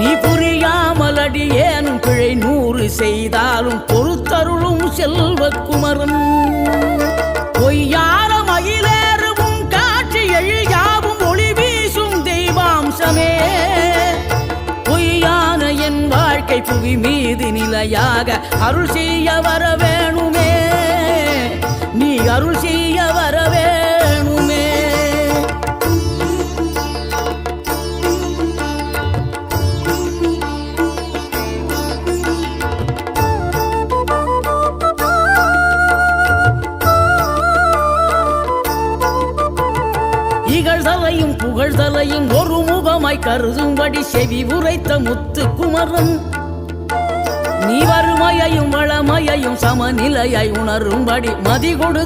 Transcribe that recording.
நீ புரியாமல் அடி ஏனும் பிழை நூறு செய்தாலும் பொறுத்தருளும் செல்வக்குமரன். பொய்யார மயிலேறவும் காட்சி எழுயாவும் ஒளி வீசும் தெய்வாம்சமே. பொய்யான என் வாழ்க்கை புவி மீது நிலையாக அருள் செய்ய வர வேணுமே. நீ அருள் செய்ய இகழ்தலையும் புகழ்தலையும் ஒரு முகமாய் கருதும்படி செவி உரைத்த முத்து குமரன் நீ வறுமையையும் வளமையையும் சமநிலையை உணரும்படி மதி கொடு